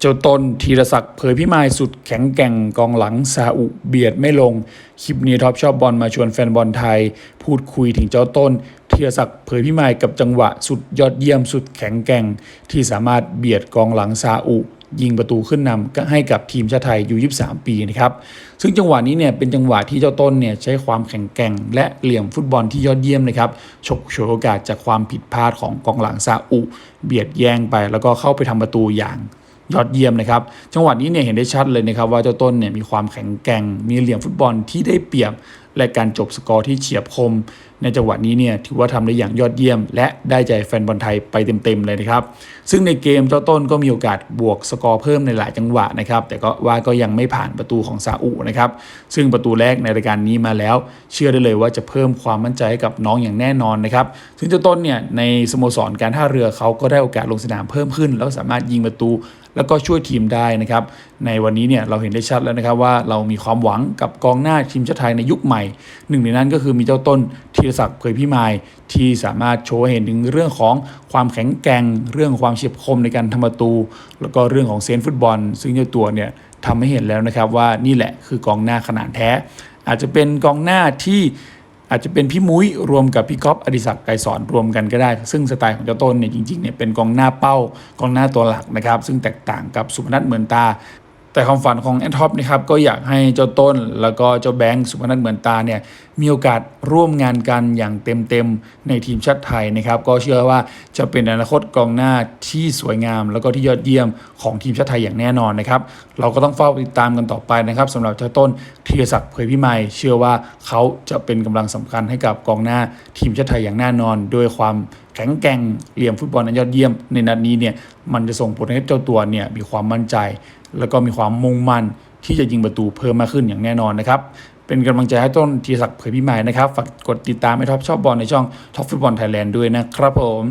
เจ้าต้นธีรศักดิ์เผยพิมายสุดแข็งแกร่งกองหลังซาอุเบียดไม่ลง คลิปนี้ท็อปชอบบอลมาชวนแฟนบอลไทย พูดคุยถึงเจ้าต้นธีรศักดิ์เผยพิมายกับจังหวะสุดยอดเยี่ยมสุดแข็งแกร่ง ที่สามารถเบียดกองหลังซาอุยิงประตูขึ้นนำให้กับทีมชาติไทยอยู่ 23 ปีนะครับ ซึ่งจังหวะนี้เนี่ยเป็นจังหวะที่เจ้าต้นเนี่ยใช้ความแข็งแกร่ง และเหลี่ยมฟุตบอลที่ยอดเยี่ยมนะครับฉกฉวยโอกาสจากความผิดพลาดของกองหลังซาอุ เบียดแย่งไปแล้วก็เข้าไปทำประตูอย่าง ยอดเยี่ยมนะครับ จังหวะนี้เนี่ยเห็นได้ชัดเลยนะครับว่าเจ้าต้นเนี่ยมีความแข็งแกร่ง มีเหลี่ยมฟุตบอลที่ได้เปรียบ และการจบสกอร์ที่เฉียบคมในจังหวะนี้เนี่ยถือว่าทำได้อย่างยอดเยี่ยม และได้ใจแฟนบอลไทยไปเต็มๆเลยนะครับ ซึ่งในเกมเจ้าต้นก็มีโอกาสบวกสกอร์เพิ่มในหลายจังหวะนะครับ แต่ก็ว่าก็ยังไม่ผ่านประตูของซาอุนะครับ ซึ่งประตูแรกในรายการนี้มาแล้ว เชื่อได้เลยว่าจะเพิ่มความมั่นใจให้กับน้องอย่างแน่นอนนะครับ ซึ่งเจ้าต้นเนี่ยในสโมสรการท่าเรือเขาก็ได้โอกาสลงสนามเพิ่มขึ้น แล้วสามารถยิงประตูแล้วก็ช่วยทีมได้นะครับ ในวันนี้เนี่ยเราเห็นได้ชัดแล้วนะครับว่าเรามีความหวังกับกองหน้าทีมชาติไทยในยุคใหม่หนึ่งในนั้นก็คือมีเจ้าต้นธีรศักดิ์เผยพิมายที่สามารถโชว์เห็นถึงเรื่องของความแข็งแกร่งเรื่องความเฉียบคมในการทำประตู แล้วก็เรื่องของเซนฟุตบอล ซึ่งเจ้าตัวเนี่ยทำให้เห็นแล้วนะครับว่านี่แหละคือกองหน้าขนาดแท้ อาจจะเป็นกองหน้าที่อาจจะเป็นพี่มุ้ยรวมกับพี่ก๊อฟอดิศักดิ์ไกรสอนรวมกันก็ได้ ซึ่งสไตล์ของเจ้าต้นเนี่ยจริงๆเนี่ยเป็นกองหน้าเป้ากองหน้าตัวหลักนะครับ ซึ่งแตกต่างกับสุพนัทเหมือนตา แต่ความฝันของแอนท็อปนะครับก็อยากให้เจ้าต้น แล้วก็เจ้าแบงค์สุพนัทเหมือนตาเนี่ยมีโอกาสร่วมงานกันอย่างเต็มๆในทีมชาติไทยนะครับก็เชื่อว่าจะเป็นอนาคตกองหน้าที่สวยงาม แล้วก็ที่ยอดเยี่ยมของทีมชาติไทยอย่างแน่นอนนะครับเราก็ต้องเฝ้าติดตามกันต่อไปนะครับสำหรับเจ้าต้นธีรศักดิ์เผยพิมายเชื่อว่าเขาจะเป็นกำลังสำคัญให้กับกองหน้าทีมชาติไทยอย่างแน่นอนด้วยความ แข็งแกร่งเหลี่ยมฟุตบอลนันยอดเยี่ยมในนัดนี้เนี่ยมันจะส่งผลให้เจ้าตัวเนี่ยมีความมั่นใจ แล้วก็มีความมุ่งมั่นที่จะยิงประตูเพิ่มมากขึ้นอย่างแน่นอนนะครับเป็นกำลังใจให้ต้นทีศักดิ์เผยพิมายนะครับฝากกดติดตามไอท็อปชอบบอลในช่องท็อปฟุตบอลไทยแลนด์ด้วยนะครับผม